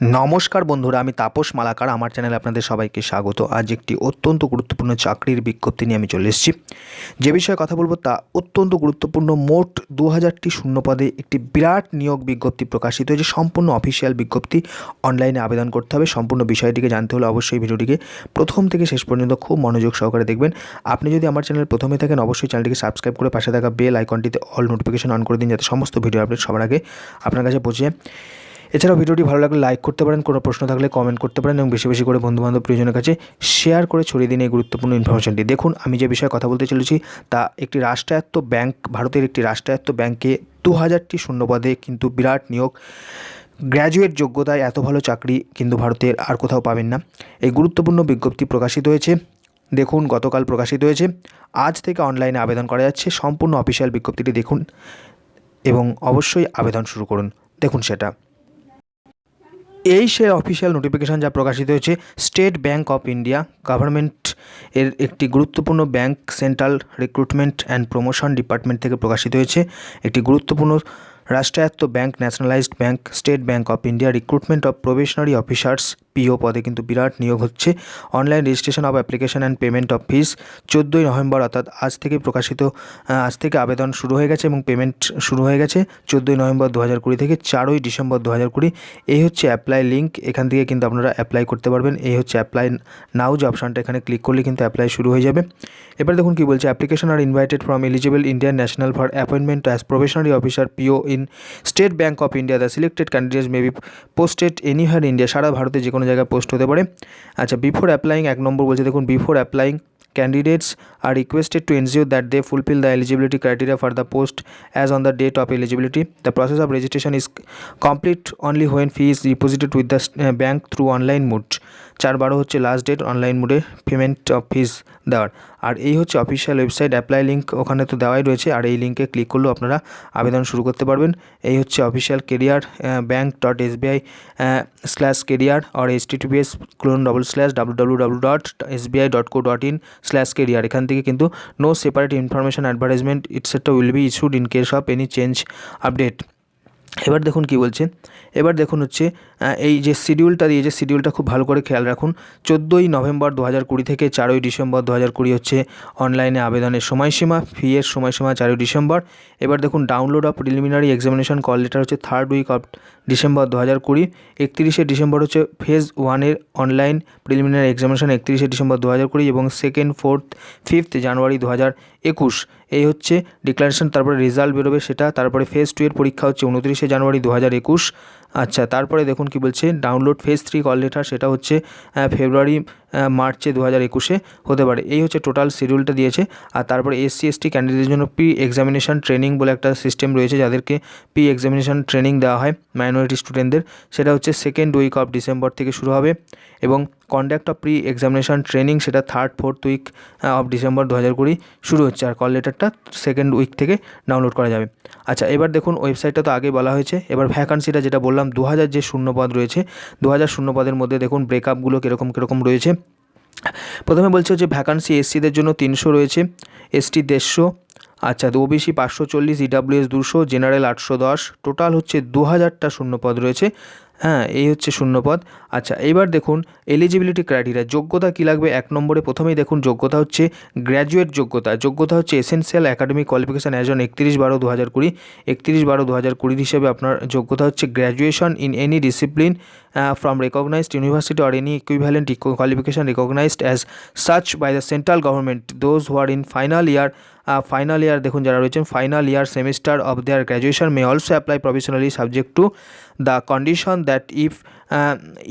নমস্কার বন্ধুরা, আমি তাপস মালাকার। আমার চ্যানেলে আপনাদের সবাইকে স্বাগত। আজ একটি অত্যন্ত গুরুত্বপূর্ণ চাকরির বিজ্ঞপ্তি নিয়ে আমি চলে এসেছি। যে বিষয়ে কথা বলব তা অত্যন্ত গুরুত্বপূর্ণ। মোট দু হাজারটি শূন্যপদে একটি বিরাট নিয়োগ বিজ্ঞপ্তি প্রকাশিত হয়েছে। সম্পূর্ণ অফিসিয়াল বিজ্ঞপ্তি অনলাইনে আবেদন করতে হবে। সম্পূর্ণ বিষয়টিকে জানতে হলে অবশ্যই ভিডিওটিকে প্রথম থেকে শেষ পর্যন্ত খুব মনোযোগ সহকারে দেখবেন। আপনি যদি আমার চ্যানেল প্রথমে থাকেন, অবশ্যই চ্যানেলটিকে সাবস্ক্রাইব করে পাশে থাকা বেল আইকনটিতে অল নোটিফিকেশন অন করে দিন, যাতে সমস্ত ভিডিও আপডেট সবার আগে আপনার কাছে পৌঁছে যায়। এছাড়াও ভিডিওটি ভালো লাগলে লাইক করতে পারেন, কোনো প্রশ্ন থাকলে কমেন্ট করতে পারেন এবং বেশি বেশি করে বন্ধুবান্ধব প্রিয়জনের কাছে শেয়ার করে ছড়িয়ে দিন এই গুরুত্বপূর্ণ ইনফরমেশনটি দেখুন, আমি যে বিষয়ে কথা বলতে চলেছি, তা একটি রাষ্ট্রায়ত্ত ব্যাংক ভারতের একটি রাষ্ট্রায়ত্ত ব্যাংকে দু হাজারটি শূন্যপদে কিন্তু বিরাট নিয়োগ। গ্র্যাজুয়েট যোগ্যতায় এত ভালো চাকরি কিন্তু ভারতের আর কোথাও পাবেন না। এই গুরুত্বপূর্ণ বিজ্ঞপ্তি প্রকাশিত হয়েছে, দেখুন, গতকাল প্রকাশিত হয়েছে। আজ থেকে অনলাইনে আবেদন করা যাচ্ছে, সম্পূর্ণ অফিসিয়াল বিজ্ঞপ্তিটি দেখুন এবং অবশ্যই আবেদন শুরু করুন। দেখুন সেটা। এই সে অফিসিয়াল নোটিফিকেশান যা প্রকাশিত হয়েছে State Bank of India government এর একটি গুরুত্বপূর্ণ bank central recruitment and promotion department থেকে প্রকাশিত হয়েছে। একটি গুরুত্বপূর্ণ রাষ্ট্রায়ত্ত bank nationalised bank State Bank of India recruitment of probationary officers PO পদে কিন্তু বিরাট নিয়োগ হচ্ছে। Online registration of application and payment of fees চোদ্দোই নভেম্বর, অর্থাৎ আজ থেকে প্রকাশিত আজ থেকে আবেদন শুরু হয়ে গেছে এবং পেমেন্ট শুরু হয়ে গেছে চোদ্দোই নভেম্বর দু হাজার কুড়ি থেকে চারই ডিসেম্বর দু হাজার কুড়ি। এই হচ্ছে অ্যাপ্লাই লিঙ্ক এখান থেকে কিন্তু আপনারা অ্যাপ্লাই করতে পারবেন। এই হচ্ছে অ্যাপ্লাই নাও যে অপশানটা এখানে ক্লিক করলে কিন্তু অ্যাপ্লাই শুরু হয়ে যাবে। এবার দেখুন কি বলছে application are invited from eligible Indian national for appointment as probationary officer PO in State Bank of India the selected candidates may be posted anywhere India সারা ভারতে যে কোনো জায়গায় পোস্ট হতে পারে আচ্ছা বিফোর অ্যাপ্লাইং এক নম্বর বলছে দেখুন before applying are requested to ensure that they fulfill the eligibility criteria for the post as on the date of eligibility the process of registration is complete only when fee is deposited with the uh, bank through online mode চার বারো হচ্ছে last date online মোডে payment of fees দেওয়ার আর এই হচ্ছে official website apply link ওখানে তো দেওয়াই রয়েছে। আর এই লিঙ্কে ক্লিক করলেও আপনারা আবেদন শুরু করতে পারবেন। এই হচ্ছে official career bank dot S BI slash career R H TTPS colon double slash W W W dot S BI dot co dot in slash career এখান থেকে কিন্তু no separate information advertisement et cetera will be issued in case of any change update এবার দেখুন কি বলছে। এবার দেখুন হচ্ছে এই যে শিডিউলটা দিয়েছে শিডিউলটা খুব ভালো করে খেয়াল রাখুন, চোদ্দোই নভেম্বর দু হাজার কুড়ি থেকে চারই ডিসেম্বর দু হাজার কুড়ি হচ্ছে অনলাইনে আবেদনের সময়সীমা ফি এর সময়সীমা চারই ডিসেম্বর। এবার দেখুন download of preliminary examination call letter হচ্ছে থার্ড উইক অফ ডিসেম্বর দু হাজার কুড়ি, একত্রিশে ডিসেম্বর হচ্ছে ফেজ ওয়ানের অনলাইন প্রিলিমিনারি এক্সামিনেশন একত্রিশে ডিসেম্বর দু হাজার কুড়ি এবং সেকেন্ড ফোর্থ ফিফথ জানুয়ারি দু হাজার একুশ। এই হচ্ছে ডিক্লারেশন তারপরে রেজাল্ট বেরোবে সেটা, তারপরে ফেজ টু এর পরীক্ষা হচ্ছে উনত্রিশে জানুয়ারি দু হাজার একুশ। আচ্ছা তারপরে দেখুন কি বলছে download phase three call letter সেটা হচ্ছে ফেব্রুয়ারি মার্চে দু হাজার একুশে হতে পারে। এই হচ্ছে টোটাল শিডিউলটা দিয়েছে। আর তারপরে এসসি, এসটি ক্যান্ডিডেটের জন্য প্রি এক্সামিনেশন ট্রেনিং বলে একটা সিস্টেম রয়েছে, যাদেরকে প্রি এক্সামিনেশন ট্রেনিং দেওয়া হয় মাইনরিটি স্টুডেন্টদের সেটা হচ্ছে সেকেন্ড উইক অফ ডিসেম্বর থেকে শুরু হবে এবং conduct of pre examination training সেটা third fourth week of December দু হাজার কুড়ি শুরু হচ্ছে। আর কল লেটারটা সেকেন্ড উইক থেকে ডাউনলোড করা যাবে। আচ্ছা এবার দেখুন ওয়েবসাইটটা তো আগে বলা হয়েছে। এবার ভ্যাকান্সিটা যেটা বললাম দু হাজার যে শূন্যপদ রয়েছে দু হাজার শূন্যপদের মধ্যে দেখুন ব্রেকআপগুলো কীরকম কীরকম রয়েছে। প্রথমে বলছে যে ভ্যাকান্সি এসসিদের জন্য তিনশো রয়েছে এসটি দেড়শো আচ্ছা ওবিসি পাঁচশো চল্লিশ ইডাব্লিউএস দুশো জেনারেল আটশো দশ। টোটাল হচ্ছে দু হাজারটা শূন্যপদ রয়েছে। হ্যাঁ এই হচ্ছে শূন্যপদ। আচ্ছা এবার দেখুন এলিজিবিলিটি ক্রাইটেরিয়া যোগ্যতা কী লাগবে? এক নম্বরে প্রথমেই দেখুন, যোগ্যতা হচ্ছে গ্র্যাজুয়েট যোগ্যতা। যোগ্যতা হচ্ছে essential academic qualification as on একত্রিশ বারো দু হাজার কুড়ি। একত্রিশ বারো দু হাজার কুড়ি হিসেবে আপনার যোগ্যতা হচ্ছে graduation in any discipline from recognised university or any equivalent qualification recognised as such by the central government those who are in final year final year দেখুন, যারা রয়েছেন final year semester of their graduation may also apply professionally subject to the condition that if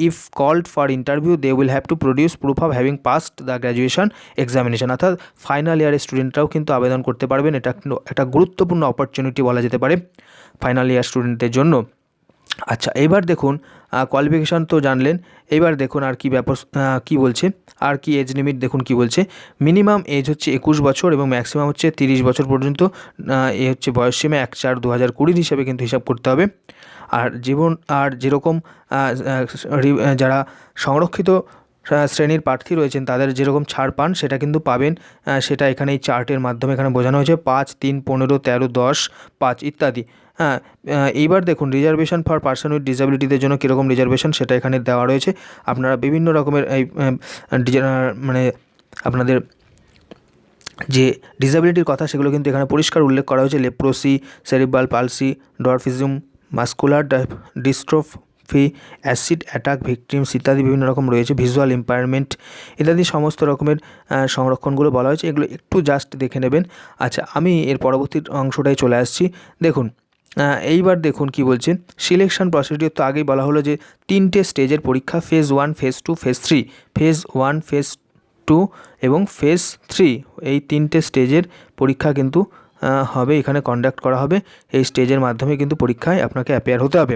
if if for interview they they have to to proof of having passed passed graduation examination অর্থাৎ final ইয়ারের স্টুডেন্টরাও কিন্তু আবেদন করতে পারবেন। এটা একটা গুরুত্বপূর্ণ অপরচুনিটি বলা যেতে পারে ফাইনাল ইয়ার স্টুডেন্টদের জন্য। আচ্ছা এবার দেখুন কোয়ালিফিকেশান তো জানলেন এবার দেখুন আর কি ব্যাপার কি বলছে, আর কি এজ লিমিট দেখুন কি বলছে। মিনিমাম এজ হচ্ছে একুশ বছর এবং ম্যাক্সিমাম হচ্ছে তিরিশ বছর পর্যন্ত এ হচ্ছে বয়সসীমা এক চার দু হাজার কুড়ির হিসাবে কিন্তু হিসাব করতে হবে। আর জীবন, আর যেরকম যারা সংরক্ষিত শ্রেণির প্রার্থী রয়েছেন, তাদের যেরকম ছাড় পান, সেটা কিন্তু পাবেন। সেটা এখানে এই চার্টের মাধ্যমে এখানে বোঝানো হয়েছে, পাঁচ, তিন, পনেরো, তেরো, দশ, পাঁচ ইত্যাদি। হ্যাঁ এইবার দেখুন রিজার্ভেশন ফর পার্সন উইথ ডিসাবিলিটিদের জন্য কীরকম রিজার্ভেশন সেটা এখানে দেওয়া রয়েছে। আপনারা বিভিন্ন রকমের এই মানে আপনাদের যে ডিসেবিলিটির কথা, সেগুলো কিন্তু এখানে পরিষ্কার উল্লেখ করা হয়েছে। Leprosy cerebral palsy dwarfism muscular dystrophy acid attack, victims ইত্যাদি বিভিন্ন রকম রয়েছে, ভিজুয়াল ইম্পায়ারমেন্ট ইত্যাদি সমস্ত রকমের সংরক্ষণগুলো বলা হয়েছে। এগুলো একটু জাস্ট দেখে নেবেন। আচ্ছা আমি এর পরবর্তী অংশটায় চলে আসছি। দেখুন এইবার দেখুন কি বলছে। সিলেকশন প্রসিডিওর তো আগেই বলা হলো যে তিনটে স্টেজের পরীক্ষা, phase one, phase two, phase three. Phase one, phase two এবং ফেজ থ্রি, এই তিনটে স্টেজের পরীক্ষা কিন্তু হবে, এখানে কন্ডাক্ট করা হবে। এই স্টেজের মাধ্যমে কিন্তু পরীক্ষায় আপনাকে অ্যাপেয়ার হতে হবে।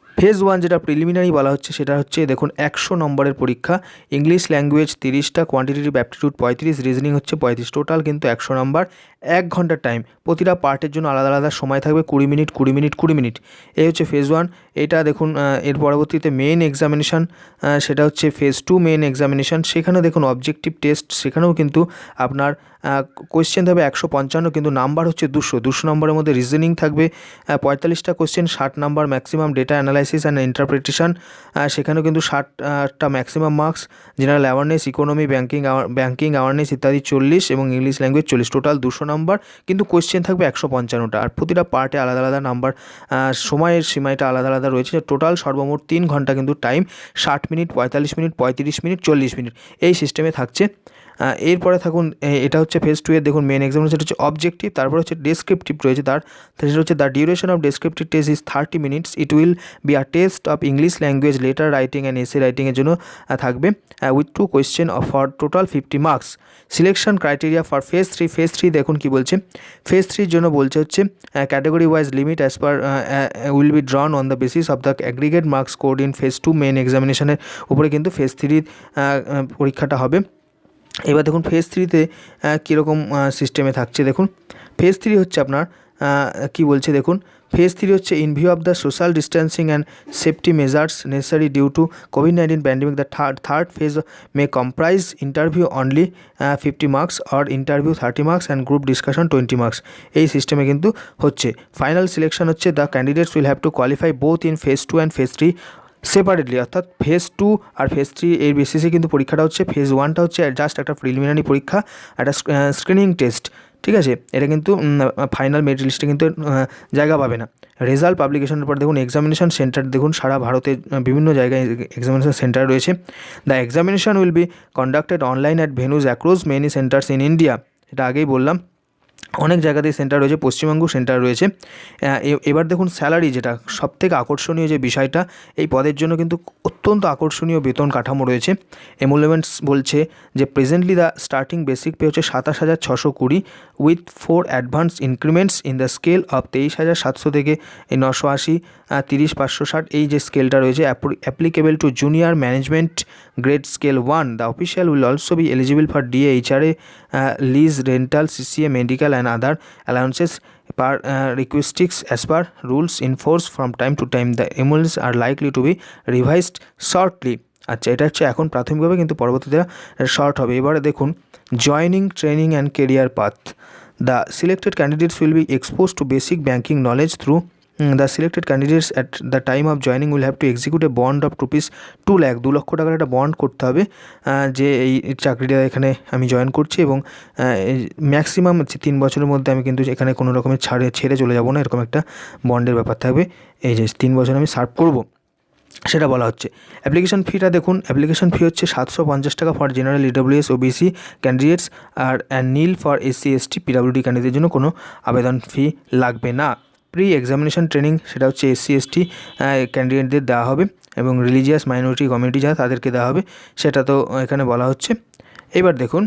ফেজ ওয়ান যেটা প্রিলিমিনারি বলা হচ্ছে, সেটা হচ্ছে, দেখুন, একশো নম্বরের পরীক্ষা। ইংলিশ ল্যাঙ্গুয়েজ তিরিশটা কোয়ান্টিটেটিভ অ্যাপটিটিউড পঁয়ত্রিশ রিজনিং হচ্ছে পঁয়ত্রিশ। টোটাল কিন্তু একশো নম্বর, এক ঘণ্টার টাইম প্রতিটা পার্টের জন্য আলাদা আলাদা সময় থাকবে, কুড়ি মিনিট কুড়ি মিনিট কুড়ি মিনিট। এই হচ্ছে ফেজ ওয়ান এটা দেখুন এর পরবর্তীতে মেন এক্সামিনেশান সেটা হচ্ছে ফেজ টু মেন এক্সামিনেশান সেখানে দেখুন অবজেক্টিভ টেস্ট সেখানেও কিন্তু আপনার কোয়েশ্চেন থাকবে একশো পঞ্চান্ন, কিন্তু নাম্বার হচ্ছে দুশো। দুশো নম্বরের মধ্যে রিজনিং থাকবে পঁয়তাল্লিশটা কোয়েশ্চেন ষাট number maximum data analysis and interpretation সেখানেও কিন্তু ষাটটা maximum marks general awareness economy banking banking awareness ইত্যাদি চল্লিশ এবং ইংলিশ ল্যাঙ্গুয়েজ চল্লিশ। টোটাল দুশো নাম্বার কিন্তু কোয়েশ্চেন থাকবে একশো পঞ্চান্নটা। আর প্রতিটা পার্টে আলাদা আলাদা নাম্বার সময়ের সীমাটা আলাদা আলাদা রয়েছে। টোটাল সর্বমোট তিন ঘণ্টা কিন্তু টাইম ষাট মিনিট, পঁয়তাল্লিশ মিনিট, পঁয়ত্রিশ মিনিট, চল্লিশ মিনিট। এই সিস্টেমে থাকছে। এরপরে থাকুন এটা হচ্ছে ফেজ টু এর, দেখুন মেন এক্সাম সেটা হচ্ছে অবজেক্টিভ তারপর হচ্ছে ডেসক্রিপটিভ রয়েছে তার সেটা হচ্ছে the duration of descriptive test is thirty minutes it will be a test of English language letter writing and essay রাইটিংয়ের জন্য থাকবে with two question of for total fifty marks selection criteria for phase three phase three দেখুন কি বলছে phase থ্রির জন্য বলছে হচ্ছে category wise limit as per will be drawn on the basis of the aggregate marks scored in phase two main এক্সামিনেশনের উপরে কিন্তু phase থ্রির পরীক্ষাটা হবে। এবার দেখুন ফেজ থ্রিতে কীরকম সিস্টেমে থাকছে। দেখুন ফেজ থ্রি হচ্ছে আপনার কি বলছে দেখুন ফেজ থ্রি হচ্ছে in view of the social distancing and safety measures necessary due to COVID nineteen pandemic the third third phase may comprise interview only fifty marks or interview thirty marks and group discussion twenty marks এই সিস্টেমে কিন্তু হচ্ছে। Final selection হচ্ছে the candidates will have to qualify both in phase two and phase three separately অর্থাৎ phase two আর phase three এর বেসিসে কিন্তু পরীক্ষাটা হচ্ছে ফেজ ওয়ানটা হচ্ছে জাস্ট একটা প্রিলিমিনারি পরীক্ষা, একটা স্ক্রিনিং টেস্ট ঠিক আছে? এটা কিন্তু ফাইনাল মেরিট লিস্টে কিন্তু জায়গা পাবে না। রেজাল্ট পাবলিকেশনের পর দেখুন এক্সামিনেশন সেন্টার দেখুন সারা ভারতের বিভিন্ন জায়গায় এক্সামিনেশন সেন্টার রয়েছে। The examination will be conducted online at venues across many centres in India এটা আগেই বললাম। অনেক জায়গাতেই সেন্টার রয়েছে পশ্চিমবঙ্গ সেন্টার রয়েছে। এবার দেখুন স্যালারি যেটা, সবথেকে আকর্ষণীয় যে বিষয়টা, এই পদের জন্য কিন্তু অত্যন্ত আকর্ষণীয় বেতন কাঠামো রয়েছে। এমুলেমেন্টস বলছে যে presently the starting basic pay হচ্ছে সাতাশ হাজার ছশো কুড়ি with four advance increments in the scale of তেইশ হাজার সাতশো থেকে নশো আশি তিরিশ পাঁচশো ষাট, এই যে স্কেলটা রয়েছে applicable to junior management grade scale one the official will also be eligible for DA HRA lease rental CCA medical and other allowances per uh, requisites as per rules in force from time to time. The likely are likely to be revised shortly. আচ্ছা এটা হচ্ছে এখন প্রাথমিকভাবে কিন্তু পরবর্তীতে short হবে। এবারে দেখুন joining training and career path the selected candidates will be expose to basic banking knowledge through the selected candidates at the time of joining will have to execute a bond of rupees two lakh দু লক্ষ টাকার একটা bond করতে হবে যে এই চাকরিটা এখানে আমি জয়েন করছি এবং ম্যাক্সিমাম তিন বছরের মধ্যে আমি কিন্তু এখানে কোনো রকমের ছাড়ে, ছেড়ে চলে যাব না, এরকম একটা বন্ডের ব্যাপার থাকবে। এই যে তিন বছর আমি সার্ভ করব, সেটা বলা হচ্ছে। অ্যাপ্লিকেশন ফিটা দেখুন অ্যাপ্লিকেশন ফি হচ্ছে সাতশো পঞ্চাশ টাকা for general EWS OBC candidates R and nil for SC ST PWD ক্যান্ডিডেটের জন্য কোনো আবেদন ফি লাগবে না। প্রি এক্সামিনেশন ট্রেনিং সেটা হচ্ছে এসসি এসটি ক্যান্ডিডেটদের দেওয়া হবে এবং রিলিজিয়াস মাইনরিটি কমিউনিটি যারা তাদেরকে দেওয়া হবে, সেটা তো এখানে বলা হচ্ছে। এবার দেখুন,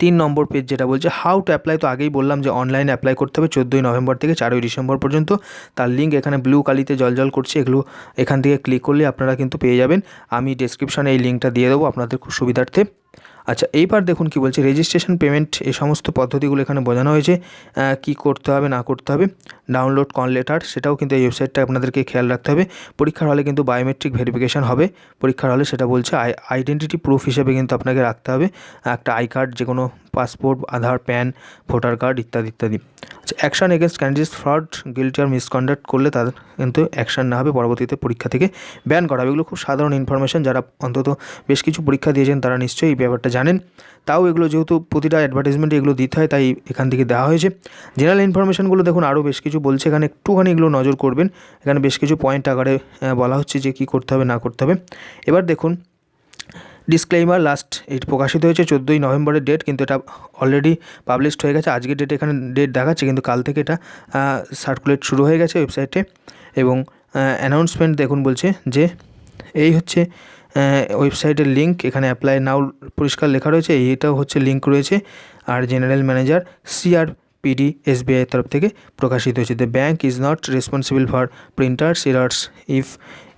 তিন নম্বর পেজ যেটা বলছে হাউ টু অ্যাপ্লাই তো আগেই বললাম যে অনলাইনে অ্যাপ্লাই করতে হবে চোদ্দোই নভেম্বর থেকে চারই ডিসেম্বর পর্যন্ত। তার লিঙ্ক এখানে ব্লু কালিতে জলজল করছে, এগুলো এখান থেকে ক্লিক করলে আপনারা কিন্তু পেয়ে যাবেন। আমি ডেসক্রিপশানে এই লিঙ্কটা দিয়ে দেবো আপনাদের খুব সুবিধার্থে। আচ্ছা এইবার দেখুন কি বলছে রেজিস্ট্রেশন পেমেন্ট এই সমস্ত পদ্ধতিগুলো এখানে বোঝানো হয়েছে কি করতে হবে, না করতে হবে। ডাউনলোড কল লেটার সেটাও কিন্তু এই ওয়েবসাইটটা আপনাদেরকে খেয়াল রাখতে হবে। পরীক্ষার হলে কিন্তু বায়োমেট্রিক ভেরিফিকেশান হবে। পরীক্ষার হলে সেটা বলছে আই আইডেন্টিটি প্রুফ হিসেবে কিন্তু আপনাকে রাখতে হবে। একটা আই কার্ড যে কোনো passport Aadhaar PAN voter card ইত্যাদি ইত্যাদি। আচ্ছা action against candidates fraud guilty আর মিসকন্ডাক্ট করলে তাদের কিন্তু অ্যাকশন না হবে পরবর্তীতে পরীক্ষা থেকে ব্যান করা হবে। এগুলো খুব সাধারণ ইনফরমেশন যারা অন্তত বেশ কিছু পরীক্ষা দিয়েছেন তারা নিশ্চয়ই এই ব্যাপারটা জানেন। তাও এগুলো যেহেতু প্রতিটা অ্যাডভার্টাইজমেন্টে এগুলো দিতে হয়, তাই এখান থেকে দেওয়া হয়েছে। জেনারেল ইনফরমেশনগুলো দেখুন আরও বেশ কিছু বলছে। এখানে একটুখানি এগুলো নজর করবেন। এখানে বেশ কিছু পয়েন্ট আকারে বলা হচ্ছে যে কী করতে হবে, না করতে হবে। এবার দেখুন ডিসক্লেইমার লাস্ট এটি প্রকাশিত হয়েছে চোদ্দোই নভেম্বরের ডেট কিন্তু এটা অলরেডি পাবলিশড হয়ে গেছে। আজকের ডেট এখানে ডেট দেখাচ্ছে, কিন্তু কাল থেকে এটা সার্কুলেট শুরু হয়ে গেছে ওয়েবসাইটে এবং অ্যানাউন্সমেন্ট দেখুন বলছে যে, এই হচ্ছে ওয়েবসাইটের লিঙ্ক এখানে অ্যাপ্লাই নাও পরিষ্কার লেখা রয়েছে এইটাও হচ্ছে লিঙ্ক রয়েছে, আর general manager CR PD SBI তরফ থেকে প্রকাশিত হয়েছে। The bank is not responsible for printers errors if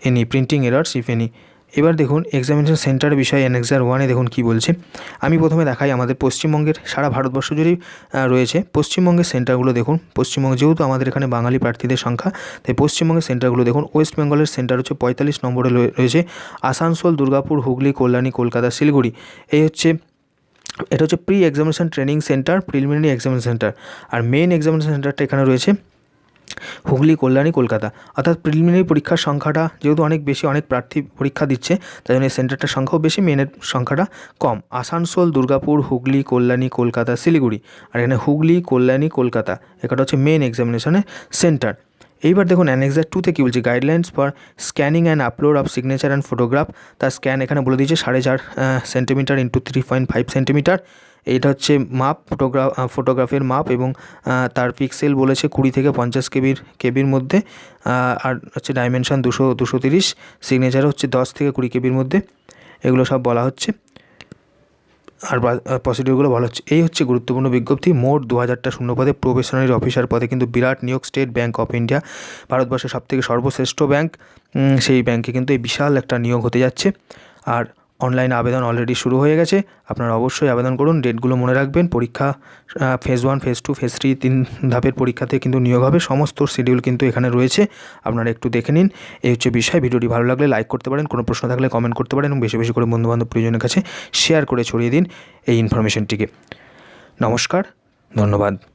any printing errors if any এবার দেখুন এক্সামিনেশন সেন্টার বিষয়ে অ্যানেক্সার ওয়ানে দেখুন কী বলছে। আমি প্রথমে দেখাই আমাদের পশ্চিমবঙ্গের, সারা ভারতবর্ষ জুড়েই রয়েছে। পশ্চিমবঙ্গের সেন্টারগুলো দেখুন। পশ্চিমবঙ্গে যেহেতু আমাদের এখানে বাঙালি প্রার্থীদের সংখ্যা, তাই পশ্চিমবঙ্গের সেন্টারগুলো দেখুন। ওয়েস্ট বেঙ্গলের সেন্টার হচ্ছে পঁয়তাল্লিশ নম্বরে রয়ে- রয়েছে আসানসোল, দুর্গাপুর, হুগলি, কল্যাণী, কলকাতা, শিলিগুড়ি। এই হচ্ছে, এটা হচ্ছে pre examination training centre preliminary examination centre আর মেন এক্সামিনেশন সেন্টারটা এখানে রয়েছে। হুগলি, কল্যাণী, কলকাতা। অর্থাৎ প্রিলিমিনারি পরীক্ষার সংখ্যাটা যেহেতু অনেক বেশি, অনেক প্রার্থী পরীক্ষা দিচ্ছে, তাই জন্য এই সেন্টারটার সংখ্যাও বেশি মেনের সংখ্যাটা কম। আসানসোল, দুর্গাপুর, হুগলি, কল্যাণী, কলকাতা, শিলিগুড়ি। আর এখানে হুগলি, কল্যাণী, কলকাতা এটা হচ্ছে মেন এক্সামিনেশনের সেন্টার এইবার দেখুন অ্যানেক্সার টুতে কী বলছে? Guidelines for scanning and upload of signature and photograph তার স্ক্যান এখানে বলে দিয়েছে সাড়ে চার centimetre into three point five centimetre এইটা হচ্ছে মাপ ফটোগ্রাফ ফটোগ্রাফের মাপ এবং তার পিক্সেল বলেছে কুড়ি থেকে পঞ্চাশ কেবির কেবির মধ্যে আর হচ্ছে ডাইমেনশান দুশো দুশো তিরিশ সিগনেচার হচ্ছে দশ থেকে কুড়ি কেবির মধ্যে, এগুলো সব বলা হচ্ছে। আর প্রসিডিউরগুলো বলা হচ্ছে। এই হচ্ছে গুরুত্বপূর্ণ বিজ্ঞপ্তি। মোট দু হাজারটা শূন্য পদে প্রফেশনারি অফিসার পদে কিন্তু বিরাট নিয়োগ স্টেট ব্যাঙ্ক অফ ইন্ডিয়া, ভারতবর্ষের সবথেকে সর্বশ্রেষ্ঠ ব্যাঙ্ক। সেই ব্যাঙ্কে কিন্তু এই বিশাল একটা নিয়োগ হতে যাচ্ছে। আর অনলাইন আবেদন অলরেডি শুরু হয়ে গেছে। আপনারা অবশ্যই আবেদন করুন। ডেটগুলো মনে রাখবেন। পরীক্ষা phase one phase two phase three তিন ধাপের পরীক্ষাতে কিন্তু নিয়োগ হবে। সমস্ত শিডিউল কিন্তু এখানে রয়েছে। আপনারা একটু দেখে নিন। এই হচ্ছে বিষয়। ভিডিওটি ভালো লাগলে লাইক করতে পারেন। কোনো প্রশ্ন থাকলে কমেন্ট করতে পারেন এবং বেশি বেশি করে বন্ধুবান্ধব প্রিয়জনের কাছে শেয়ার করে ছড়িয়ে দিন এই ইনফরমেশনটিকে নমস্কার। ধন্যবাদ।